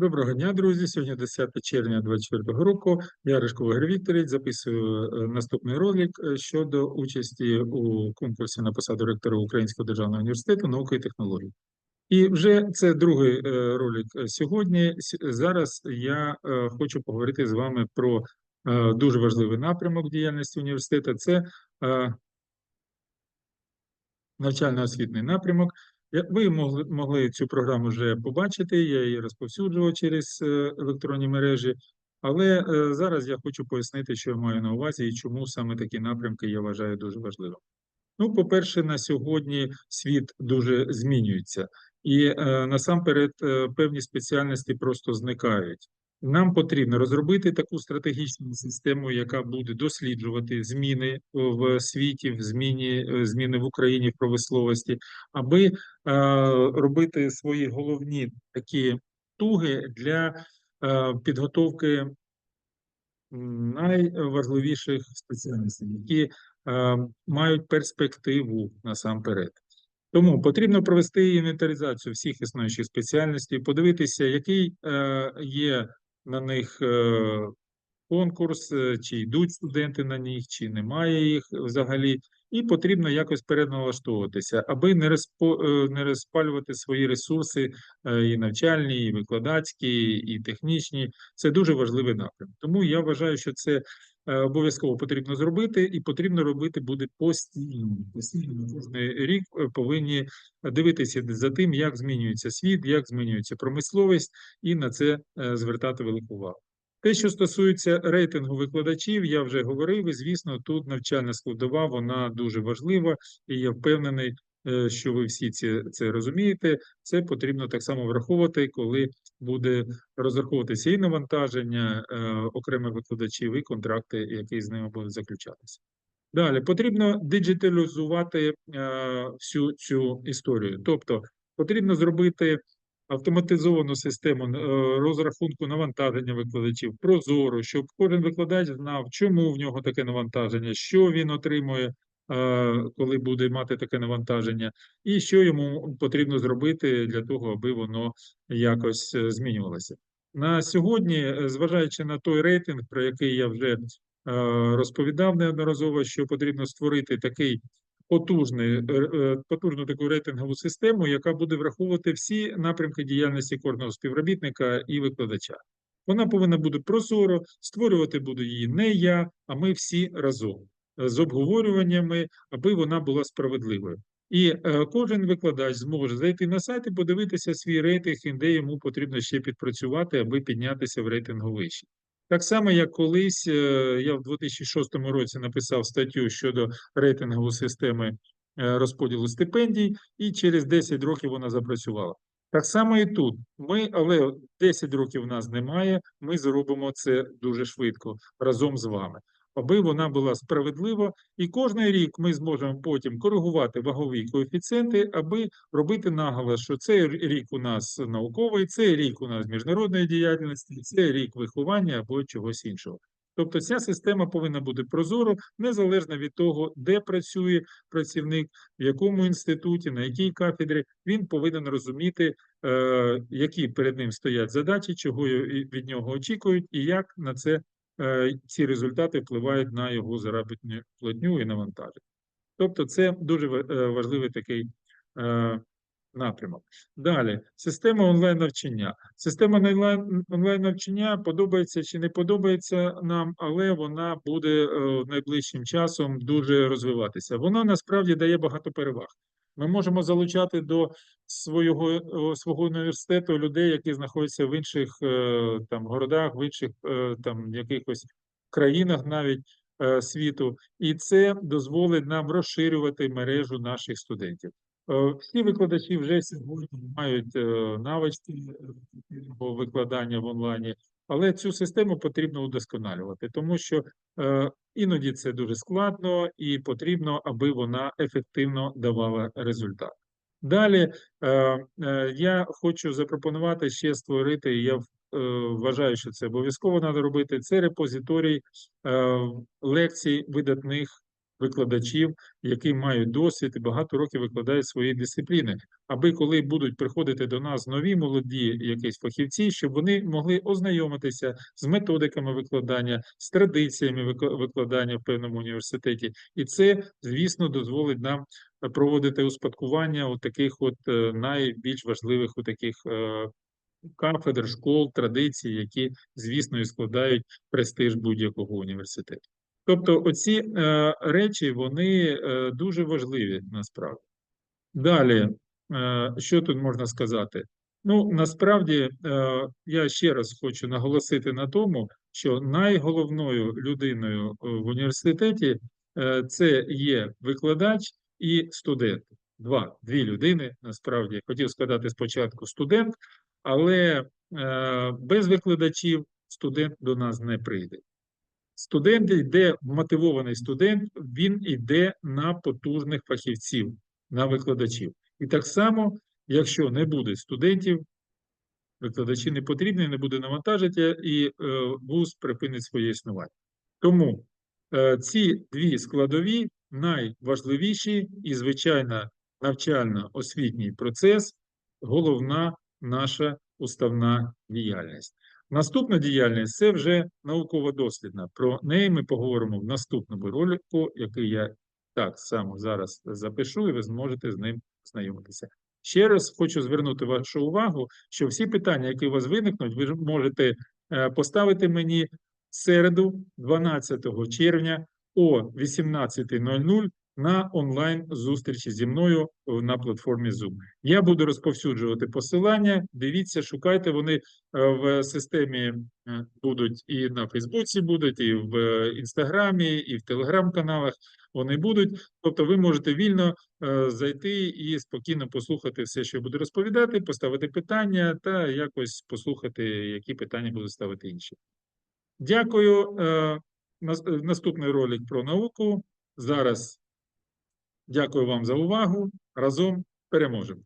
Доброго дня, друзі. Сьогодні 10 червня 2024 року. Я Ришко Ігор записую е, наступний ролик е, щодо участі у конкурсі на посаду ректора Українського державного університету науки і технологій. І вже це другий е, ролик сьогодні. Зараз я хочу поговорити з вами про дуже важливий напрямок діяльності університету. Це навчально-освітний напрямок. Ви могли, могли цю програму вже побачити, я її розповсюджував через е, електронні мережі, але е, зараз я хочу пояснити, що я маю на увазі і чому саме такі напрямки я вважаю дуже важливим. Ну, по-перше, на сьогодні світ дуже змінюється, і е, насамперед певні спеціальності просто зникають. Нам потрібно розробити таку стратегічну систему, яка буде досліджувати зміни в світі, в зміні е, зміни в Україні в промисловості, аби е, робити свої головні такі туги для е, підготовки найважливіших спеціальностей, які е, мають перспективу насамперед. Тому потрібно провести інвентаризацію всіх існуючих спеціальностей, подивитися, який е, є на них е, конкурс, чи йдуть студенти на них, чи немає їх взагалі, і потрібно якось переналаштовуватися, аби не е, не розпалювати свої ресурси е, і навчальні, і викладацькі, і технічні. Це дуже важливий напрям. Тому я вважаю, що це обов'язково потрібно зробити, і потрібно робити буде постійно. Постійно кожен рік е, повинні дивитися за тим, як змінюється світ, як змінюється промисловість, і на це е, звертати велику увагу. Те, що стосується рейтингу викладачів, я вже говорив, і звісно, тут навчальна складова вона дуже важлива, і я впевнений, е, що ви всі це, це розумієте. Це потрібно так само враховувати, коли буде розраховуватися і навантаження е, окремих викладачів, і контракти, які з ними будуть заключатися. Далі потрібно диджиталізувати е, всю цю історію. Тобто потрібно зробити автоматизовану систему е, розрахунку навантаження викладачів, прозоро, щоб кожен викладач знав, чому в нього таке навантаження, що він отримує, е, коли буде мати таке навантаження, і що йому потрібно зробити для того, аби воно якось е, змінювалося. На сьогодні, е, зважаючи на той рейтинг, про який я вже розповідав неодноразово, що потрібно створити такий потужний, е, потужну таку рейтингову систему, яка буде враховувати всі напрямки діяльності кожного співробітника і викладача. Вона повинна бути прозоро, створювати буду її не я, а ми всі разом з обговорюваннями, аби вона була справедливою. І е, кожен викладач зможе зайти на сайт і подивитися свій рейтинг, де йому потрібно ще підпрацювати, аби піднятися в рейтингу вище. Так само, як колись е, я в 2006 році написав статтю щодо рейтингової системи е, розподілу стипендій, і через 10 років вона запрацювала. Так само і тут. Ми, але 10 років в нас немає. Ми зробимо це дуже швидко разом з вами, аби вона була справедлива, і кожен рік ми зможемо потім коригувати вагові коефіцієнти, аби робити наголос, що цей рік у нас науковий, цей рік у нас міжнародної діяльності, цей рік виховання або чогось іншого. Тобто ця система повинна бути прозоро, незалежно від того, де працює працівник, в якому інституті, на якій кафедрі, він повинен розуміти, е, які перед ним стоять задачі, чого від нього очікують, і як на це ці результати впливають на його заробітну платню і навантаження. Тобто, це дуже е, важливий такий е, напрямок. Далі, система онлайн-навчання. Система онлайн- онлайн-навчання подобається чи не подобається нам, але вона буде е, найближчим часом дуже розвиватися. Вона насправді дає багато переваг. Ми можемо залучати до свого, свого університету людей, які знаходяться в інших е, там городах, в інших е, там якихось країнах навіть е, світу, і це дозволить нам розширювати мережу наших студентів. Е, Всі викладачі вже сьогодні мають е, навички викладання в онлайні, але цю систему потрібно удосконалювати, тому що е, іноді це дуже складно і потрібно, аби вона ефективно давала результат. Далі е, е, я хочу запропонувати ще створити, я е, вважаю, що це обов'язково треба робити, це репозиторій е, лекцій видатних викладачів, які мають досвід і багато років викладають свої дисципліни, аби коли будуть приходити до нас нові молоді якісь фахівці, щоб вони могли ознайомитися з методиками викладання, з традиціями викладання в певному університеті, і це, звісно, дозволить нам е, проводити успадкування у таких от е, найбільш важливих у таких е, кафедр, школ, традицій, які, звісно, і складають престиж будь-якого університету. Тобто, оці е, речі вони е, дуже важливі насправді. Далі, е, що тут можна сказати? Ну, насправді, е, я ще раз хочу наголосити на тому, що найголовною людиною е, в університеті е, це є викладач і студент. Два, дві людини, насправді, хотів сказати спочатку студент, але е, без викладачів студент до нас не прийде. Студент йде, мотивований студент, він йде на потужних фахівців, на викладачів. І так само, якщо не буде студентів, викладачі не потрібні, не буде навантаження, і е, вуз припинить своє існування. Тому е, ці дві складові найважливіші і, звичайно, навчально-освітній процес головна наша уставна діяльність. Наступна діяльність це вже науково-дослідна. Про неї ми поговоримо в наступному ролику, який я так само зараз запишу, і ви зможете з ним знайомитися. Ще раз хочу звернути вашу увагу, що всі питання, які у вас виникнуть, ви можете е, поставити мені середу, 12 червня о 18.00 на онлайн зустрічі зі мною е, на платформі Zoom. Я буду розповсюджувати посилання. Дивіться, шукайте вони е, в системі е, будуть і на Фейсбуці, будуть, і в Інстаграмі, і в Телеграм-каналах. Вони будуть. Тобто, ви можете вільно зайти і спокійно послухати все, що я буду розповідати, поставити питання та якось послухати, які питання будуть ставити інші. Дякую. Нас- Наступний ролик про науку. Зараз дякую вам за увагу. Разом переможемо.